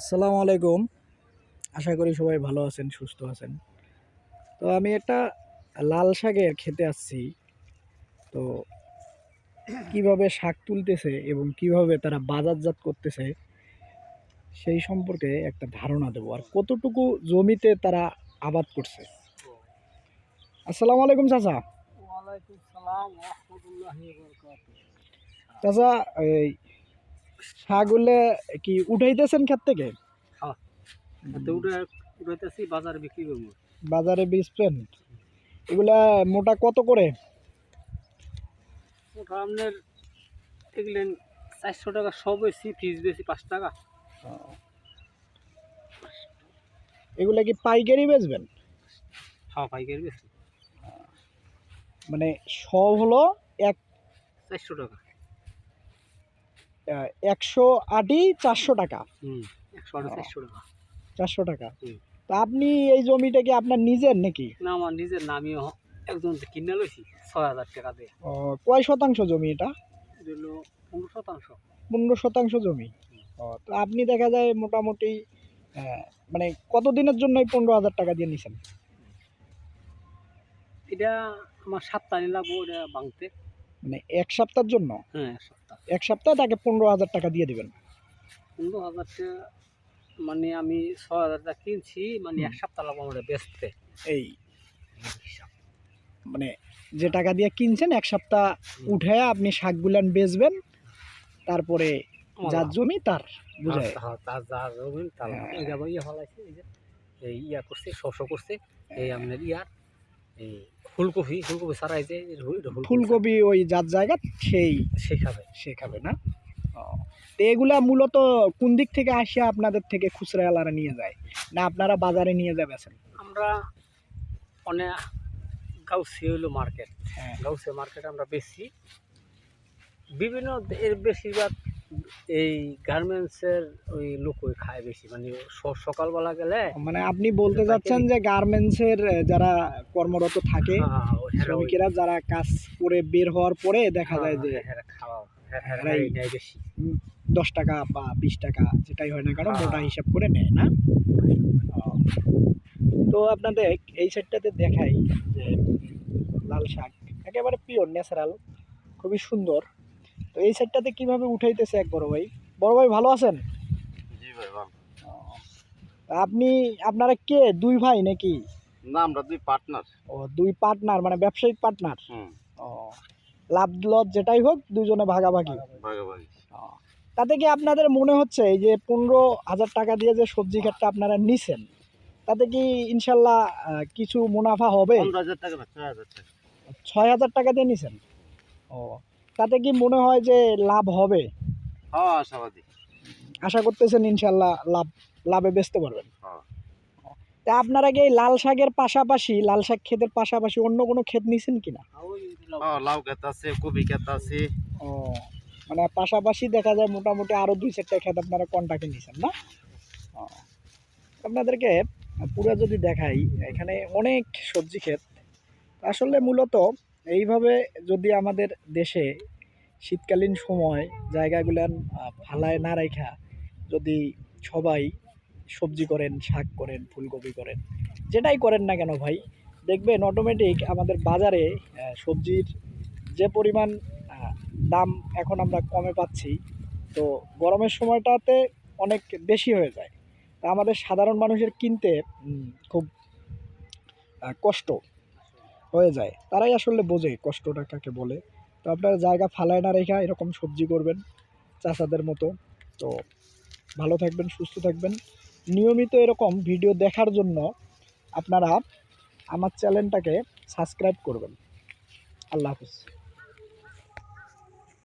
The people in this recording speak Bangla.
আসসালামু আলাইকুম। আশা করি সবাই ভালো আছেন সুস্থ আছেন। তো আমি একটা লাল শাকের খেতে আসছি। তো কীভাবে শাক তুলতেছে এবং কীভাবে তারা বাজারজাত করতেছে সেই সম্পর্কে একটা ধারণা দেবো। আর কতটুকু জমিতে তারা আবাদ করছে। আসসালামু আলাইকুম চাচা। চাচা এই শাকগুলো কি উঠাইতেছেন ক্ষেত থেকে? উঠে উঠাইতেছি বাজারে বিক্রি করব। বাজারে বেচবেন এগুলা মোটা কত করে? আপনার দেখলেন চারশো টাকা সব বেশি ফিস বেশি পাঁচ টাকা। এগুলা কি পাইকারি বেচবেন? হ্যাঁ পাইকারি বেশি মানে সব হলো এক চারশো টাকা। একশো আটি চারশো টাকা। চারশো টাকা। তা আপনি এই জমিটা কি আপনার নিজের নাকি? না আমার নিজের নামই একজন কিনে লইছি ছয় হাজার টাকা দিয়ে। ও, কয় শতাংশ জমি এটা? পনেরো শতাংশ। পনেরো শতাংশ জমি। ও, তো আপনি দেখা যায় মোটামুটি মানে কত দিনের জন্য এই পনেরো হাজার টাকা দিয়ে নিছেন? এটা আমার সপ্তাহ লাগবো এটা ভাঙতে। মানে এক সপ্তাহের জন্য? হ্যাঁ এক সপ্তাহ। এক সপ্তাহ তাকে পনেরো হাজার টাকা দিয়ে দিবেন। পনেরো হাজার টাকা মানে আমি ছ হাজার টাকা কিনছি মানে এক সপ্তাহ লাগবো আমার বেচতে। এই মানে যে টাকা দিয়ে কিনছেন এক সপ্তাহ উঠে আপনি শাকগুলান বেচবেন তারপরে যার জমি তার বুঝায় হ্যাঁ, তার যা জমিন তার হ্যাঁ। এই যে আবার ইয়া এই যে ইয়া করছে শস্য করছে এই আপনার ইয়ার। এই ফুলকপি ফুলকপি ছাড়াই যে ফুলকপি। ওই যার জায়গা সেই। সে খাবে। সে খাবে না। তো এগুলা মূলত কোন দিক থেকে আসে আপনাদের থেকে খুচরা এলারা নিয়ে যায়? না আপনারা বাজারে নিয়ে যাবেন আমরা অনেক গাউসি হইল মার্কেট। হ্যাঁ। গাউসি মার্কেট আমরা বেশি। বিভিন্ন এর বেশিরভাগ এই গার্মেন্টসের ওই লোকই খায় বেশি মানে সকালবেলা গেলে মানে আপনি বলতে চাচ্ছেন যে গার্মেন্টসের যারা কর্মরত থাকে হ্যাঁ, হেরা ওই- শ্রমিকেরা যারা কাজ করে বের হওয়ার পরে দেখা যায় যে হ্যাঁ, দশ টাকা বা বিশ টাকা যেটাই হয় না কারণ হ্যাঁ। মোটা হিসাব করে নেয় না। তো আপনাদের এই সাইডটাতে দেখাই যে লাল শাক একেবারে পিওর ন্যাচারাল খুবই সুন্দর তো এই সাইডটাতে কীভাবে উঠাইতেছে এক বড় ভাই? বড় ভাই ভালো আছেন? জি ভাই ভালো। আপনি আপনারা কে? দুই ভাই নাকি? না আমরা দুই পার্টনার ও দুই পার্টনার মানে ব্যবসায়িক পার্টনার ও লাভ লস যেটাই হোক দুজনে ভাগাভাগি। ভাগাভাগি। তাতে কি আপনাদের মনে হচ্ছে এই যে পনেরো হাজার টাকা দিয়ে যে সবজি ক্ষেতটা আপনারা নিছেন তাতে কি ইনশাল্লাহ কিছু মুনাফা হবে? ছয় হাজার টাকা দিয়ে নিছেন? ও তাতে কি মনে হয় যে লাভ হবে? হ্যাঁ আশাবাদী আশা করতেছেন ইনশাল্লাহ লাভ লাভে বেচতে পারবেন হ্যাঁ। তা আপনারা কি এই লাল শাকের পাশাপাশি লাল শাক ক্ষেতের পাশাপাশি অন্য কোনো ক্ষেত নিছেন কিনা? ওই লাউ- হ্যাঁ খেত আছে কপি খেত আছে। ও মানে পাশাপাশি দেখা যায় মোটামুটি আরও দুই চারটা ক্ষেত আপনারা কন্টাক্টে নিছেন না? আপনাদেরকে পুরো যদি দেখাই এখানে অনেক সবজি ক্ষেত। আসলে মূলত এইভাবে যদি আমাদের দেশে শীতকালীন সময় জায়গাগুলান ফালায় না রাখা যদি সবাই সবজি করেন, শাক করেন, ফুলকপি করেন, যেটাই করেন না কেন ভাই, দেখবেন অটোমেটিক আমাদের বাজারে সবজির যে পরিমাণ দাম এখন আমরা কমে পাচ্ছি, তো গরমের সময়টাতে অনেক বেশি হয়ে যায়। তা আমাদের সাধারণ মানুষের কিনতে খুব কষ্ট। হয়ে যায়। তারাই আসলে বোঝে কষ্টটা কাকে বলে। তো আপনার জায়গা ফালায় না রেখা এরকম সবজি করবেন চাষাদের মতো। তো ভালো থাকবেন, সুস্থ থাকবেন। নিয়মিত এরকম ভিডিও দেখার জন্য আপনারা আমার চ্যানেলটাকে সাবস্ক্রাইব করবেন। আল্লাহ হাফিজ।